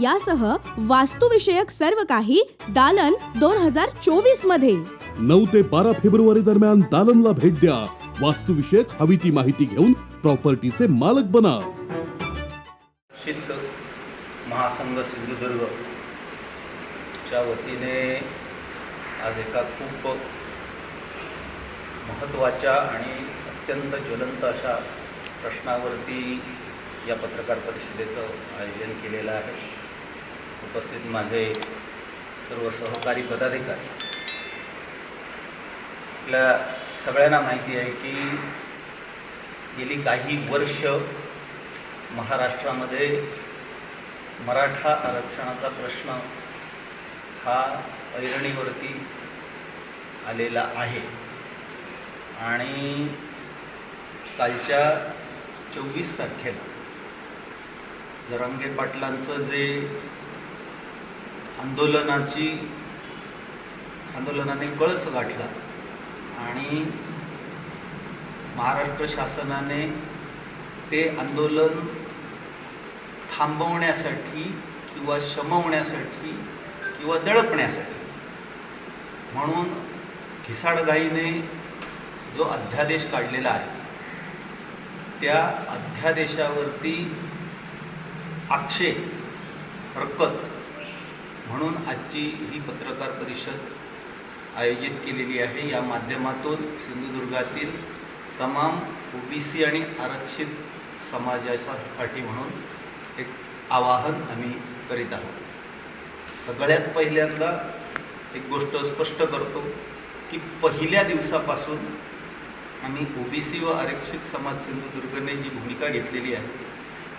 यासह वास्तुविषयक सर्व काही दालन दोन हजार चोवीसमध्ये. नऊ ते बारा फेब्रुवारी दरम्यान दालनला भेट द्या. वास्तुविषयक हवी ती माहिती घेऊन प्रॉपर्टीचे मालक बना. शिस्त महासंघ सिंधुदुर्ग च्या वतीने आज एका खूप महत्त्वाच्या आणि अत्यंत ज्वलंत अशा प्रश्नावरती या पत्रकार परिषदेचं आयोजन केलेलं आहे. उपस्थित माझे सर्व सहकारी पदाधिकारी. आपल्या सगळ्यांना माहिती आहे की गेली काही वर्ष महाराष्ट्रामध्ये मराठा आरक्षणाचा प्रश्न हा ऐरणीवरती आलेला आहे. आणि कालच्या चोवीस तारखेला जरांगे पाटलांचं जे आंदोलनाची आंदोलनाने कळस गाठला आणि महाराष्ट्र शासनाने ते आंदोलन थांबवण्यासाठी किंवा शमवण्यासाठी किंवा दडपण्यासाठी. म्हणून घिसाडघाईने जो अध्यादेश काढलेला आहे त्या अध्यादेशावरती आक्षेप हरकत म्हणून आजची ही पत्रकार परिषद आयोजित केलेली आहे. या माध्यमातून सिंधुदुर्गातील तमाम ओबीसी आणि आरक्षित समाजासाठी म्हणून एक आवाहन आम्ही करीत आहोत. सगळ्यात पहिल्यांदा एक गोष्ट स्पष्ट करतो की पहिल्या दिवसापासून आम्ही ओबीसी व आरक्षित समाज सिंधुदुर्गने जी भूमिका घेतलेली आहे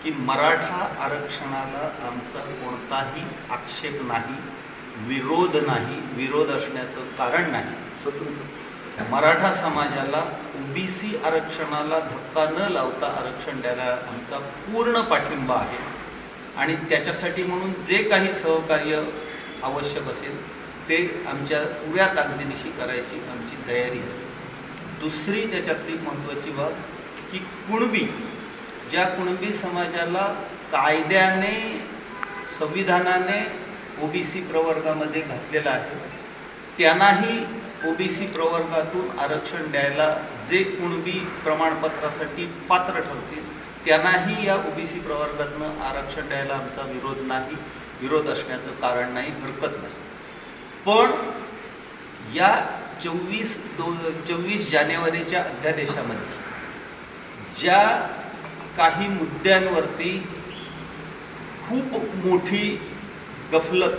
की मराठा आरक्षणाला आमचा कोणताही आक्षेप नाही विरोध नाही विरोध असण्याचं कारण नाही. मराठा समाजाला ओबीसी आरक्षणाला धक्का न लावता आरक्षण द्यायला आमचा पूर्ण पाठिंबा आहे. आणि त्याच्यासाठी म्हणून जे काही सहकार्य आवश्यक असेल ते आमच्या पुऱ्या ताकदीनिशी करायची आमची तयारी आहे. दुसरी त्याच्यातली महत्त्वाची बाब की कुणबी ज्या कुणबी समाजाला कायद्याने संविधानाने ओबीसी प्रवर्गामध्ये घातलेला आहे त्यांनाही ओबीसी प्रवर्गातून आरक्षण द्यायला जे कुणबी प्रमाणपत्रासाठी पात्र ठरतील त्यांनाही या ओबीसी प्रवर्गातनं आरक्षण द्यायला आमचा विरोध नाही विरोध असण्याचं कारण नाही हरकत नाही. पण या चोवीस दो चोवीस जानेवारीच्या अध्यादेशामध्ये ज्या काही मुद्द्यांवरती खूप मोठी गफलत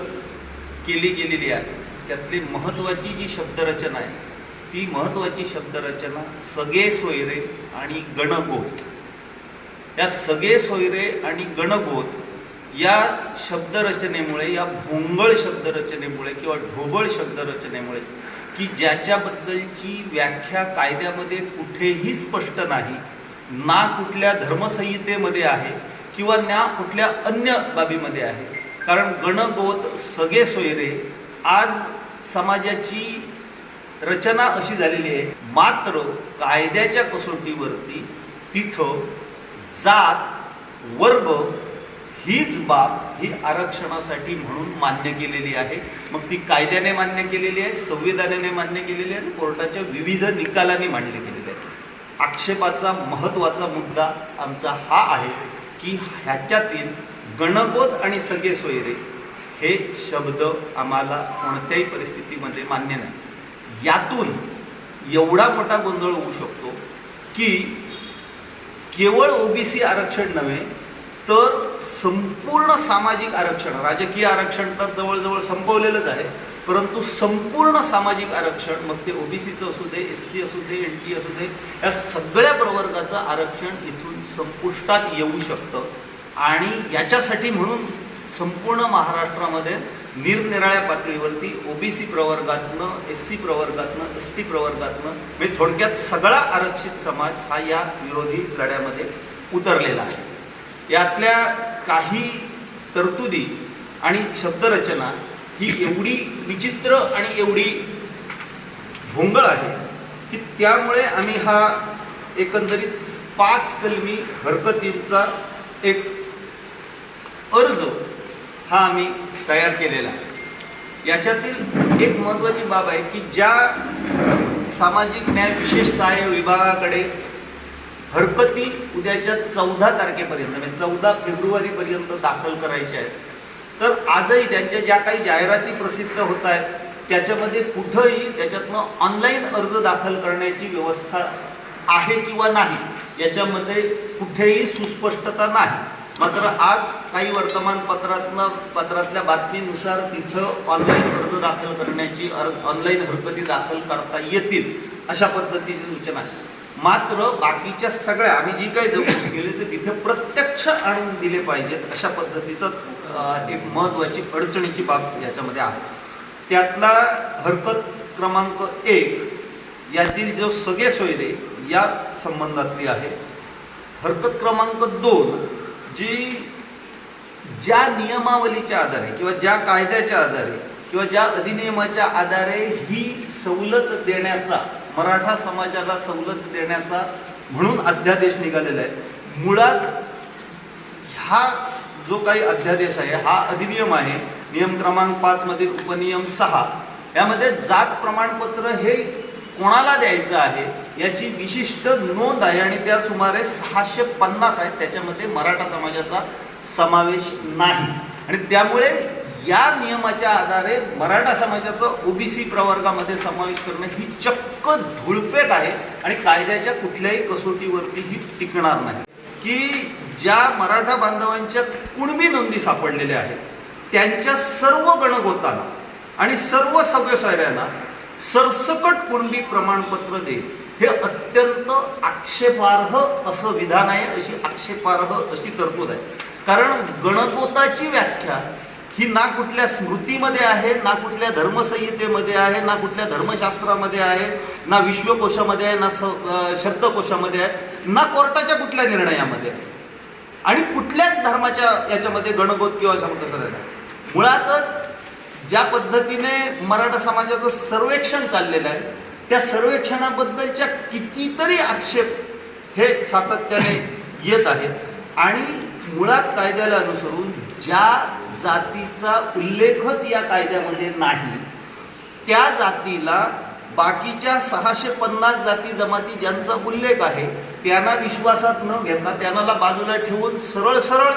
केली गेलेली आहे. त्यातली महत्त्वाची जी शब्दरचना आहे ती महत्त्वाची शब्दरचना सगळे सोयरे आणि गणगोत. या सगळे सोयरे आणि गणगोत या शब्दरचनेमुळे या भोंगळ शब्दरचनेमुळे किंवा ढोबळ शब्दरचनेमुळे की ज्याच्याबद्दलची व्याख्या कायद्यामध्ये कुठेही स्पष्ट नाही ना कुठल्या धर्मसंहितेमध्ये आहे किंवा ना कुठल्या अन्य बाबीमध्ये आहे. कारण गणगोत सगळे सोयरे आज समाजाची रचना अशी झालेली आहे मात्र कायद्याच्या कसोटीवरती तिथं जात वर्ग हीच बाब ही आरक्षणासाठी म्हणून मान्य केलेली आहे. मग ती कायद्याने मान्य केलेली आहे संविधानाने मान्य केलेली आहे आणि कोर्टाच्या विविध निकालांनी मांडली गेलेली आहे. आक्षेपाचा महत्त्वाचा मुद्दा आमचा हा आहे की ह्याच्यातील गणगोत आणि सगळे सोयरे हे शब्द आम्हाला कोणत्याही परिस्थितीमध्ये मान्य नाही. यातून एवढा मोठा गोंधळ होऊ शकतो की केवळ ओबीसी आरक्षण नव्हे तर संपूर्ण सामाजिक आरक्षण राजकीय आरक्षण तर जवळजवळ संपवलेलंच आहे परंतु संपूर्ण सामाजिक आरक्षण मग ते ओबीसीचं असू दे एस सी असू दे एन टी असू दे या सगळ्या प्रवर्गाचं आरक्षण इथून संपुष्टात येऊ शकतं. आणि याच्यासाठी म्हणून संपूर्ण महाराष्ट्रामध्ये निरनिराळ्या पातळीवरती ओबीसी प्रवर्गातनं एस सी प्रवर्गातनं एस टी प्रवर्गातनं म्हणजे थोडक्यात सगळा आरक्षित समाज हा या विरोधी लढ्यामध्ये उतरलेला आहे. यातल्या काही तरतुदी आणि शब्दरचना ही एवढी विचित्र आणि एवढी भोंगळ आहे की त्यामुळे आम्ही हा एकंदरीत पाच कलमी हरकतींचा एक अर्ज हा आम्ही तयार केलेला आहे. याच्यातील एक महत्त्वाची बाब आहे की ज्या सामाजिक न्याय विशेष सहाय्य विभागाकडे हरकती उद्याच्या चौदा तारखेपर्यंत म्हणजे चौदा फेब्रुवारीपर्यंत दाखल करायच्या आहेत तर आजही त्यांच्या ज्या काही जाहिराती प्रसिद्ध होत आहेत त्याच्यामध्ये कुठंही त्याच्यातनं ऑनलाईन अर्ज दाखल करण्याची व्यवस्था आहे किंवा नाही याच्यामध्ये कुठेही सुस्पष्टता नाही. मात्र आज काही वर्तमानपत्रातनं पत्रातल्या बातमीनुसार तिथं ऑनलाईन अर्ज दाखल करण्याची ऑनलाईन हरकती दाखल करता येतील अशा पद्धतीची सूचना आहे. मात्र बाकीच्या सगळ्या आम्ही जी काही चौकशी केली तर तिथे प्रत्यक्ष आणून दिले पाहिजेत अशा पद्धतीचं एक महत्त्वाची अडचणीची बाब याच्यामध्ये आहे. त्यातला हरकत क्रमांक एक यातील जो सगळे सोयरे या संबंधातली आहे. हरकत क्रमांक दोन जी ज्या नियमावलीच्या आधारे किंवा ज्या कायद्याच्या आधारे किंवा ज्या अधिनियमाच्या आधारे ही सवलत देण्याचा मराठा समाजाला सवलत देण्याचा म्हणून अध्यादेश निघालेला आहे. मुळात हा जो काही अध्यादेश आहे हा अधिनियम आहे नियम क्रमांक पाच मधील उपनियम सहा. यामध्ये जात प्रमाणपत्र हे कोणाला द्यायचं आहे याची विशिष्ट नोंद आहे आणि त्या सुमारे सहाशे पन्नास आहेत त्याच्यामध्ये मराठा समाजाचा समावेश नाही. आणि त्यामुळे या नियमाच्या आधारे मराठा समाजाचं ओबीसी प्रवर्गामध्ये समावेश करणं ही चक्क धुळपेक आहे आणि कायद्याच्या कुठल्याही कसोटीवरती ही टिकणार नाही. की ज्या मराठा बांधवांच्या कुणबी नोंदी सापडलेल्या आहेत त्यांच्या सर्व गणगोतांना आणि सर्व सगळ्या सरसकट कुणबी प्रमाणपत्र दे हे अत्यंत आक्षेपार्ह असं विधान आहे अशी आक्षेपार्ह अशी तरतूद आहे. कारण गणगोताची व्याख्या ही ना कुठल्या स्मृतीमध्ये आहे ना कुठल्या धर्मसंहितेमध्ये आहे ना कुठल्या धर्मशास्त्रामध्ये आहे ना विश्वकोशामध्ये आहे ना स शब्दकोशामध्ये आहे ना कोर्टाच्या कुठल्या निर्णयामध्ये आहे. आणि कुठल्याच धर्माच्या याच्यामध्ये गणगोत किंवा शब्द करायला मुळातच ज्या पद्धतीने मराठा समाजाचं सर्वेक्षण चाललेलं आहे त्या सर्वेक्षणाबद्दलच्या कितीतरी आक्षेप हे सातत्याने येत आहेत. आणि मुळात कायद्याला अनुसरून ज्या जातीचा उल्लेखच या कायद्यामध्ये नाही त्या जातीला बाकीच्या सहाशे पन्नास जाती जमाती ज्यांचा उल्लेख आहे त्यांना विश्वासात न घेता त्यांना बाजूला ठेवून सरळ सरळ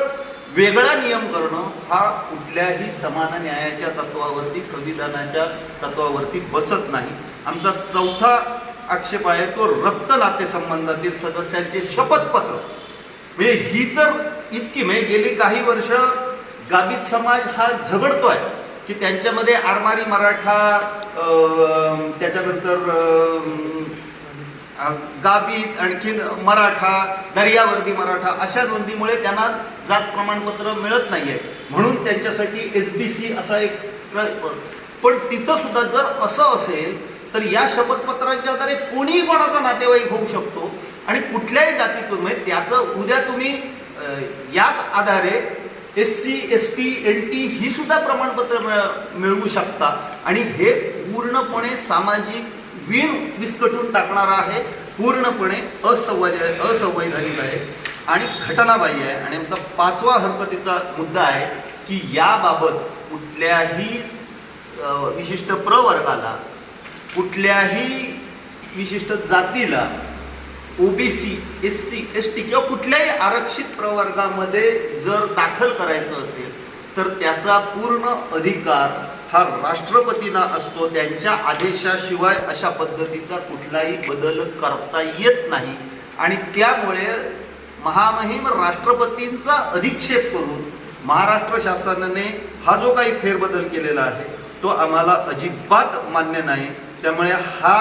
वेगळा नियम करणं हा कुठल्याही समान न्यायाच्या तत्वावरती संविधानाच्या तत्वावरती बसत नाही. आमचा चौथा आक्षेप आहे तो रक्त नातेसंबंधातील सदस्यांचे शपथपत्र. म्हणजे ही तर इतकी म्हणजे गेली काही वर्ष गाभित समाज हा झगडतोय की त्यांच्यामध्ये आरमारी मराठा त्याच्यानंतर गाबीत आणखीन मराठा दर्यावर्दी मराठा अशा नोंदीमुळे त्यांना जात प्रमाणपत्र मिळत नाहीये. म्हणून त्यांच्यासाठी एस बी सी असा एक प्र- पण तिथं सुद्धा जर असं असेल तर या शपथपत्रांच्या आधारे कोणीही कोणाचा नातेवाईक होऊ शकतो. आणि कुठल्याही जातीतून म्हणजे त्याचं उद्या तुम्ही याच आधारे S C S T L T ही सुद्धा प्रमाणपत्र मिळ- मिळवू शकता. आणि हे पूर्णपणे सामाजिक वीण विस्कटून टाकणारा आहे. पूर्णपणे असंवाद असंवैधानिक आहे. आणि घटनाबाह्य आहे. आणि आमचा पाचवा हरकतीचा मुद्दा आहे की याबाबत कुठल्याही विशिष्ट प्रवर्गाला कुठल्याही विशिष्ट जातीला OBC S C S T किंवा कुठल्याही आरक्षित प्रवर्गामध्ये जर दाखल करायचं असेल तर त्याचा पूर्ण अधिकार हा राष्ट्रपतींना असतो. त्यांच्या आदेशाशिवाय अशा पद्धतीचा कुठलाही बदल करता येत नाही. आणि त्यामुळे महामहिम राष्ट्रपतींचा अधिक्षेप करून महाराष्ट्र शासनाने हा जो काही फेरबदल केलेला आहे तो आम्हाला अजिबात मान्य नाही. त्यामुळे हा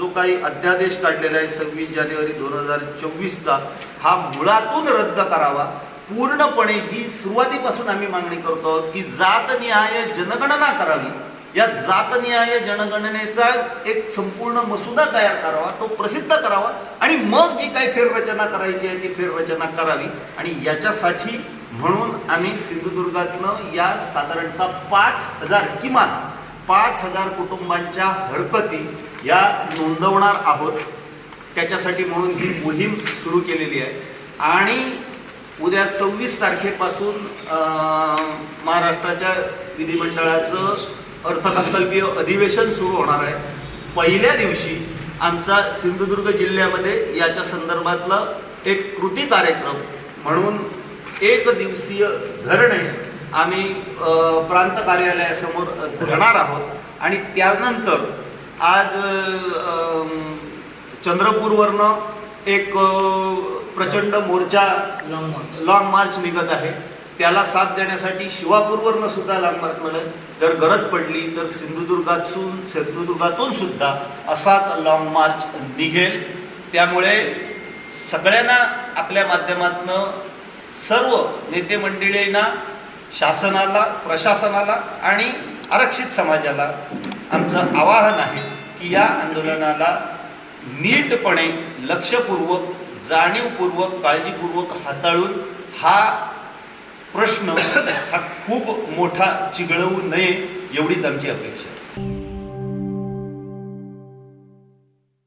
जो काही अध्यादेश काढलेला आहे सव्वीस जानेवारी दोन हजार चोवीसचा हा मुळातून रद्द करावा. पूर्णपणे जी सुरुवातीपासून आम्ही मागणी करतो की जातनिहाय जनगणना करावी. या जातनिहाय जनगणनेचा एक संपूर्ण मसुदा तयार करावा तो प्रसिद्ध करावा आणि मग जी काही फेररचना करायची आहे ती फेररचना करावी. आणि याच्यासाठी म्हणून आम्ही सिंधुदुर्गातनं या साधारणतः पाच हजार किमान पाच हजार कुटुंबांच्या हरकती या नोंदवणार आहोत. त्याच्यासाठी म्हणून ही मोहीम सुरू केलेली आहे. आणि उद्या सव्वीस तारखेपासून महाराष्ट्राच्या विधिमंडळाचं अर्थसंकल्पीय अधिवेशन सुरू होणार आहे. पहिल्या दिवशी आमचा सिंधुदुर्ग जिल्ह्यामध्ये याच्या संदर्भातला एक कृती कार्यक्रम म्हणून एक दिवसीय धरणे आम्ही प्रांत कार्यालयासमोर धरणार आहोत. आणि त्यानंतर आज चंद्रपूरवरनं एक प्रचंड मोर्चा लॉंग मार्च निघत आहे. त्याला साथ देण्यासाठी शिवापूरवरनं सुद्धा लॉंग मार्च मिळेल. जर गरज पडली तर सिंधुदुर्गातून सिंधुदुर्गातून सुद्धा असाच लॉंग मार्च निघेल. त्यामुळे सगळ्यांना आपल्या माध्यमातनं सर्व नेते मंडळींना शासनाला प्रशासनाला आणि आरक्षित समाजाला आमचं आवाहन आहे. की या आंदोलनाला नीटपणे लक्षपूर्वक जाणीवपूर्वक काळजीपूर्वक हाताळून हा प्रश्न हा खूप मोठा चिघळवू नये एवढीच आमची अपेक्षा